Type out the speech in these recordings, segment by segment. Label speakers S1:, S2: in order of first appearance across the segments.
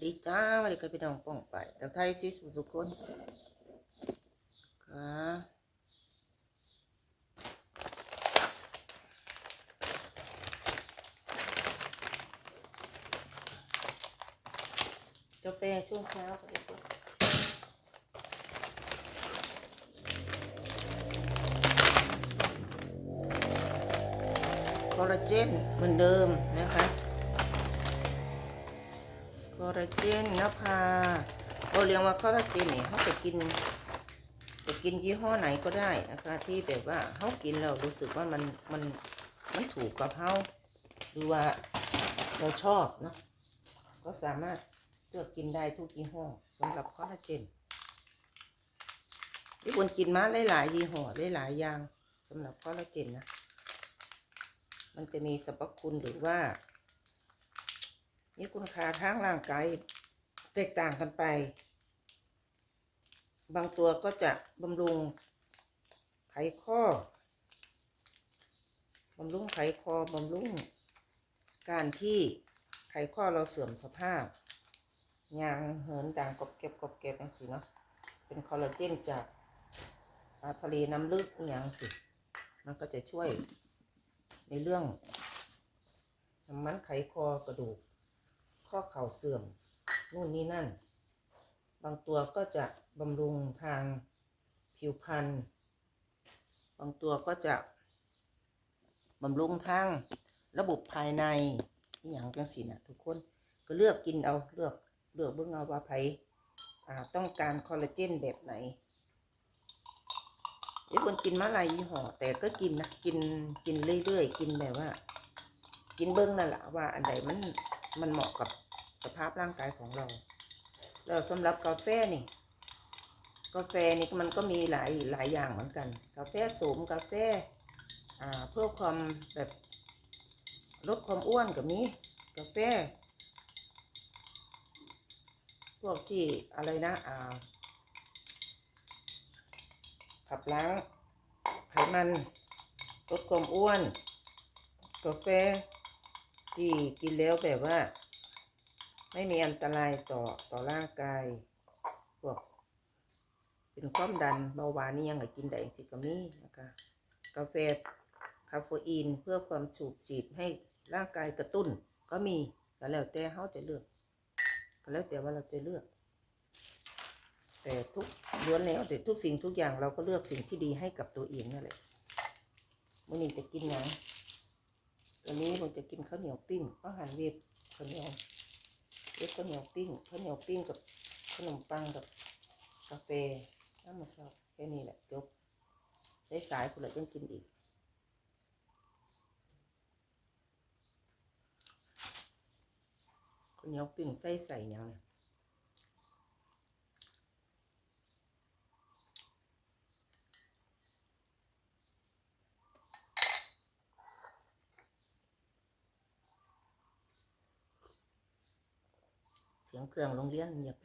S1: สดีจ้าวันนี้ก็พี่น้องป้องไปแต่ไทยซิสุสุคนค่ะกาแฟช่วงเช้าก็ได้ด้วยคอลลาเจนเหมือนเดิมนะคะ คอลลาเจนนภาเราเรียกว่าคอลลาเจนเนี่ยเขาจะกินจะกินยี่ห้อไหนก็ได้นะคะ ที่แบบว่าเขากินเรารู้สึกว่ามันมันมันถูกกับเขาหรือว่าเราชอบเนาะก็สามารถเลือกกินได้ทุกยี่ห้อสำหรับคอลลาเจนที่ควรกินมาหลายๆยี่ห้อหลายๆอย่างสำหรับคอลลาเจนนะมันจะมีสรรพคุณหรือว่า มีคุณค่าทางร่างกายแตกต่างกันไป บางตัวก็จะบำรุงไขข้อบำรุงไขคอบำรุงการที่ไขข้อเราเสื่อมสภาพยางเหินด่างกบเก็บกบเก็บอย่างสิเนาะเป็นคอลลาเจนจากปลาทะเลน้ำลึกอย่างสิ มันก็จะช่วยในเรื่องน้ำมันไขคอกระดูก ข้อเข่าเสื่อมนู่นนี่นั่น บางตัวก็จะบำรุงทางผิวพรรณบางตัวก็จะบำรุงทางระบบภายในอย่างจังสินะทุกคนก็เลือกกินเอาเลือกเลือกเบิ่งเอาว่าไผ่ต้องการคอลลาเจนแบบไหนเดี๋ยวคนกินมาหลายยี่ห้อแต่ก็กินนะ กินกินเรื่อยๆ กินแบบว่า กินเบิ้งนั่นแหละว่าอันใดมัน มันเหมาะกับสภาพร่างกายของเราแล้วสำหรับกาแฟนี่ กาแฟนี่มันก็มีหลายหลายอย่างเหมือนกัน กาแฟโสมกาแฟอ่าเพื่อความแบบลดความอ้วนกับนี้กาแฟพวกที่อะไรนะอ่าขับล้างไขมันลดความอ้วน กาแฟ ที่กินแล้วแบบว่า ไม่มีอันตรายต่อต่อร่างกายพวกเป็นความดันเบาหวานนี่ยังกินได้สิก็มีนะคะกาแฟคาเฟอีนเพื่อความสูบฉีดให้ร่างกายกระตุ้นก็มีก็แล้วแต่เขาจะเลือกก็แล้วแต่ว่าเราจะเลือก แต่ทุกล้วนแล้วแต่ทุกสิ่งทุกอย่างเราก็เลือกสิ่งที่ดีให้กับตัวเองนั่นแหละมื่อนี้จะกินหยัง วันนี้ผมจะกินข้าวเหนียวปิ้งอาหารเวียดข้าวเหนียวเวียดข้าวเหนียวปิ้งข้าวเหนียวปิ้งกับขนมปังกับกาแฟน้ำมะพร้าวแค่นี้แหละจบได้สายคนละต้องกินอีกข้าวเหนียวปิ้งใส่ใส่ยังเนี่ย สียงเครื่องโรงเรียนเงียบไป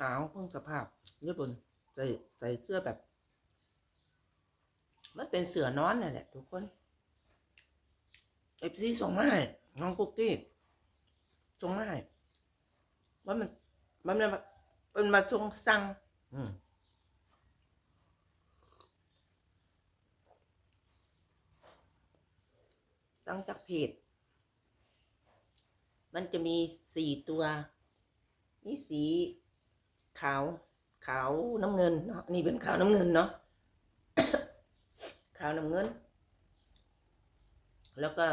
S1: หนาวเพิ่งสภาพญี่ปุ่นใส่ใส่เสื้อแบบ มันเป็นเสือนอนนั่แหละ ทุกคนเอฟซีส่งมาให้น้องกุ๊กกี้ส่งมาให้ว่ามันมันมันมันมาส่งสั่งอืมสั่งจากเพจมันจะมีสี่ตัวมีสี ขาว ขาวน้ำเงินเนาะนี่เป็นขาวน้ำเงินเนาะขาวน้ำเงิน แล้วก็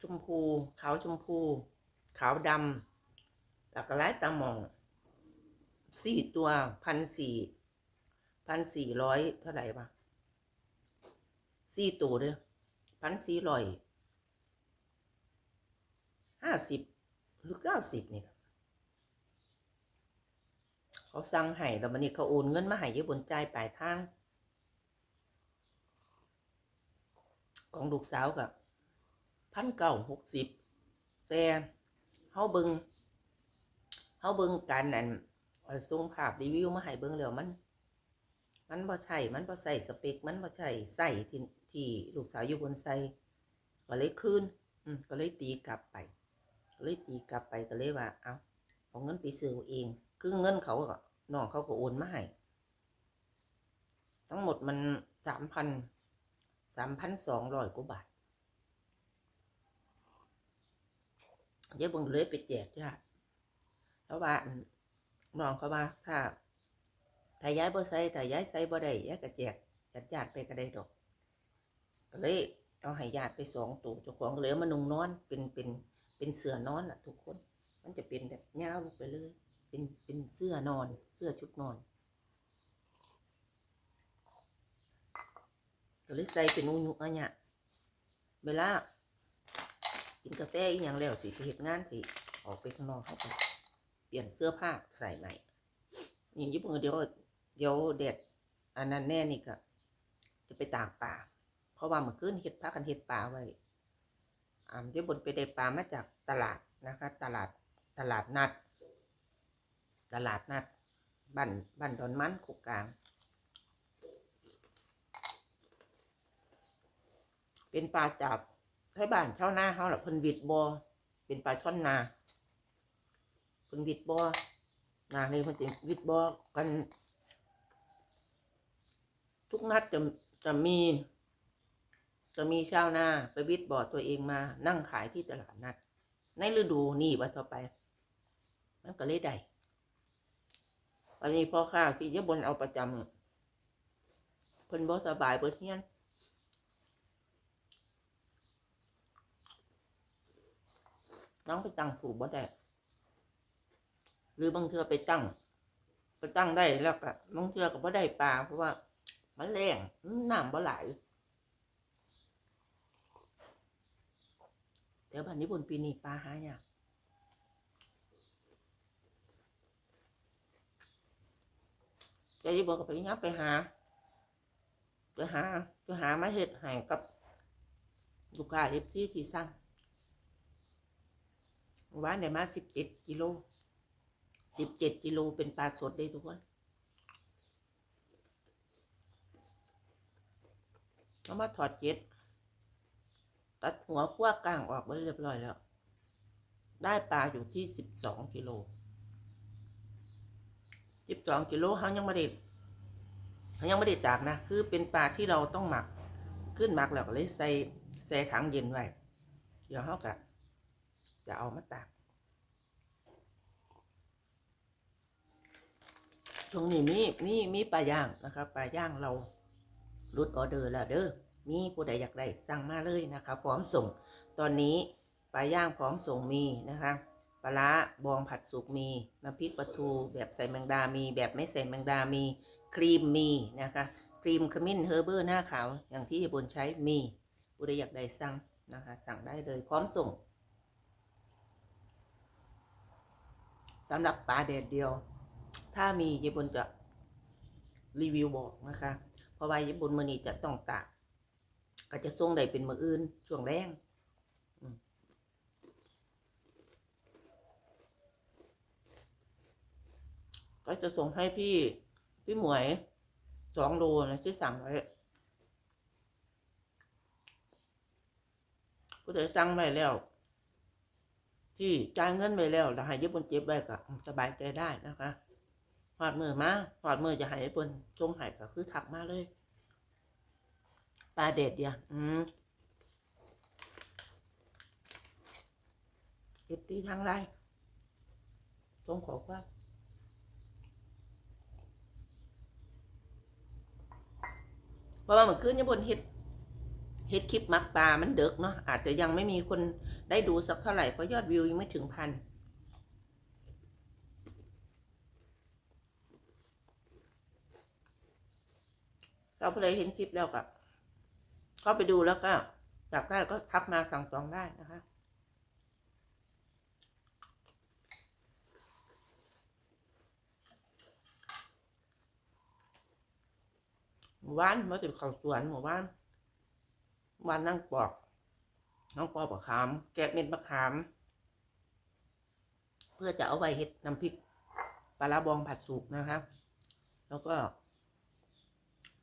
S1: ชมพู ขาวชมพู ขาวดำแล้วก็ลายตามองสี่ตัวพันสี่พันสี่ร้อยเท่าไหร่ปะสี่ตัวเด้อพันสี่ร้อยห้าสิบหรือเก้าสิบนี่ เขาสั่งให้แล้ววันนี้เขาโอนเงินมาให้ยายบนใจปลายทาง ของลูกสาวกับพันเก้าหกสิบแต่เฮาเบิงเฮาเบิงการนั่นส่งภาพรีวิวมาให้เบิงแล้วมัน มันบ่ใช่มันบ่ใส่สเปคมันบ่ใช่ใส่ที่ที่ลูกสาวอยู่บนใส่ก็เลยคืนอืมก็เลยตีกลับไปก็เลยตีกลับไปก็เลยว่า เอาเอาเงินไปซื้อเอาเองคือเงินเขาก็ น้องเขาก็โอนมาให้ทั้งหมดมันสามพันสามพันสองร้อยกว่าบาทเยวเบิ่งเลยไปแจกญาติแล้วว่านน้องเขาว่าถ้าถ้าย้ายบ่ใส่ถ้าย้ายใส่บ่ได้ย้ายก็แจกจัดญาติไปก็ได้ดอกก็เลยเอาให้ญาติไปสองตัวเจ้าของก็เลยเอมานุงนอนเป็นเป็นเป็นเสื่อนอนอะ ทุกคน มันจะเป็นแบบยาวไปเลย เป็นเป็นเสื้อนอน เสื้อชุดนอนก็เลยใส่เป็นอุยุอันเนี้ยเวลากินกาแฟอีกอย่างแล้วสิเหตุงานสิออกไปข้างนอกเขาไปเปลี่ยนเสื้อผ้าใส่ใหม่นี่ญี่ปุ่นเดี๋ยวเดี๋ยวเด็ดอันนั้นแน่นี่ก็จะไปตากป่า เพราะว่าเมื่อคืนเห็ดพักกันเห็ดป่าไว้อ่าเดี๋ยวบนไปได้ปลามาจากตลาดนะคะ ตลาดตลาดนัด ตลาดนัด บ้านบ้านดอนมันคุกกลาง เป็นปลาจับให้บ้านเช่าหน้าเขาหรอพิ่นวิดบอเป็นปลาช่อนนาพิ่นวิดบอนาในพิ่นจะวิดบอกัน ทุกนัดจะจะมี จะมีชาวนาไปวิดบอตัวเองมานั่งขายที่ตลาดนัด ในฤดูนี่วันต่อไป มันก็เลยได้ วันนี้พ่อข้าที่ยบนเอาประจำเพิ่นบ่สบายเบิดเฮียนน้องไปตั้งสูบบ่ได้หรือบางเทือไปตั้ง ไปตั้งได้แล้วก็บางเทือก็บ่ได้ปลาเพราะว่า มันแรงน้ำบ่ไหลแต่บ้านนี้บนปีนี้ปลาหายาก จะยี่บอกกับไปยับไปหาไปหาไปหามาเห็ดหายกับลูกค้าเอฟซีที่สั่งหวานได้มาสิบเจ็ดกิโลสิบเจ็ดกิโลเป็นปลาสดได้ทุกคนเอามาถอดเจ็ด ตัดหัวขั้วกลางออกไว้เรียบร้อยแล้ว ได้ปลาอยู่ที่สิบสองกิโล สิบสองกิโลเขายังไม่ได้เขายังไม่ได้ตากนะ คือเป็นปลาที่เราต้องหมัก ขึ้นหมักแล้วก็เลยใส่ใส่ถังเย็นไว้ เดี๋ยวเขากะจะเอามาตากช่วงนี้มีมีมีปลาย่างนะครับปลาย่างเรารุดออเดอร์แล้วเด้อ มีผู้ใดอยากได้สั่งมาเลยนะคะ พร้อมส่ง ตอนนี้ปลาย่างพร้อมส่งมีนะคะ ลาร้าบองผัดสุกมีน้ำพริกปลาทูแบบใส่แมงดามี แบบไม่ใส่แมงดามี ครีมมีนะคะ ครีมขมิ้นเฮอร์เบอร์หน้าขาวอย่างที่บนใช้มีผู้ใดอยากได้สั่งนะคะ สั่งได้เลยพร้อมส่งสำหรับปลาแดดเดียว ถ้ามียายบนจะรีวิวบอกนะคะ เพราะว่ายายบนมือนี้จะต้องตากก็จะส่งได้เป็นมืออื่นช่วงแรง ก็จะส่งให้พี่พี่หมวยสองโลนะที่สั่งไว้ก็จะสั่งไว้แล้ว ที่จ่ายเงินไปแล้วแล้วให้ญี่ปุ่นเจ็บไว้ก็สบายใจได้นะคะหอดมือมาหอดมือจะให้ญี่ปุ่นจงหายก็คือถักมาเลยปลาเด็ดเดียวอืมเอฟตีทางไรจงขอคว่า เพราะว่าเมื่อคืนยังบนเฮ็ดเฮ็ดคลิปมักปลา มันเดึกเนาะ อาจจะยังไม่มีคนได้ดูสักเท่าไหร่ เพราะยอดวิวยังไม่ถึงพัน เราเพลยเห็นคลิปแล้วก็เข้าไปดูแล้วก็จับได้ก็ทักมาสั่งจองได้นะคะ หมู่บ้านมาถึงเขาสวนหมู่บ้านหมู่บ้านนั่งปอกน้องปอกมะขาม แกะเม็ดมะขาม เพื่อจะเอาไว้เห็ดน้ำพริกปลาบองผัดสุกนะครับ แล้วก็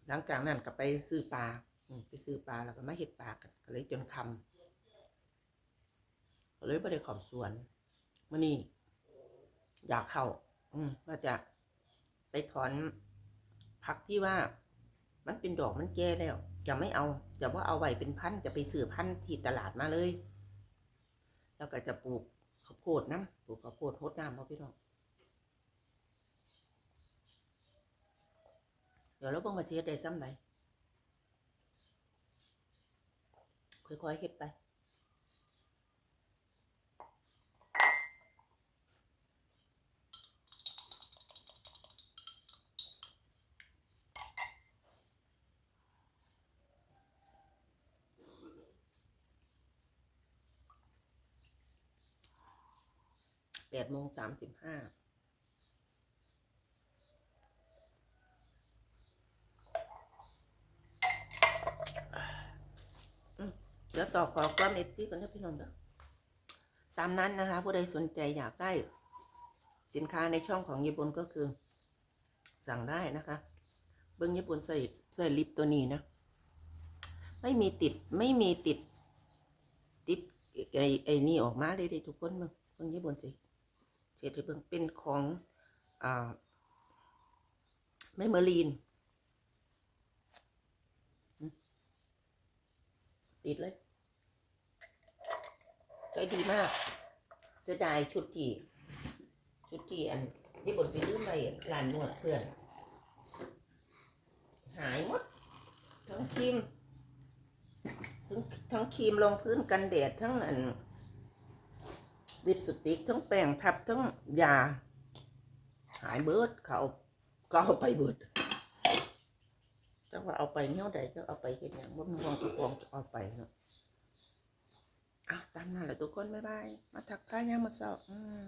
S1: หลังจากนั้นก็ไปซื้อปลาไปซื้อปลาแล้วก็มาเห็ดปลากันก็เลยจนคำก็เลยไม่ได้ขอบสวนมื่อนี้อยากเข้า อืมว่าจะไปถอนผักที่ว่า มันเป็นดอกมันแก่แล้ว จะไม่เอาจะว่าเอาไว้เป็นพันจะไปซื้อพันที่ตลาดมาเลย แล้วก็จะปลูกข้าวโพดน้ำปลูกข้าวโพดโพดน้ำเอาพี่น้องเดี๋ยวเราเพิ่งมาเช็ดได้ซ้ำไหนค่อยๆเฮ็ดไป แปดโมงสามสิบห้าเดี๋ยวต่อขอความเอฟซีกันนะพี่น้องเด้อตามนั้นนะคะ ผู้ใดสนใจอยากได้ สินค้าในช่องของญี่ปุ่นก็คือ สั่งได้นะคะ เบิ้งญี่ปุ่นใส่ใส่ลิปตัวนี้นะ ไม่มีติดไม่มีติดติดไอ้ไอ้นี่ออกมาเลยเด้ทุกคนมึงเบิ้งญี่ปุ่นสิ เสร็จเบิ้งเป็นของอ่าไม่เมอรีน ติดเลยใช้ดีมาก เสียดายชุดที่ ชุดที่อันที่บนไปลืมไปร้านนวดเพื่อน หายหมด ทั้งครีม ทั้งทั้งครีมลงพื้นกันแดดทั้งอัน ลิปสติกทั้งแป้งทับทั้งยา หายเบิดเขาก็เอาไปเบิดแต่ว่าเอาไปเนี่ยใดก็เอาไปเห็นอย่างว่ามันวงทุกวงจะเอาไปเนาะอะตามนั้นแหละทุกคนบ๊ายบาย มาถักผ้ายยามมาเสาร์อืม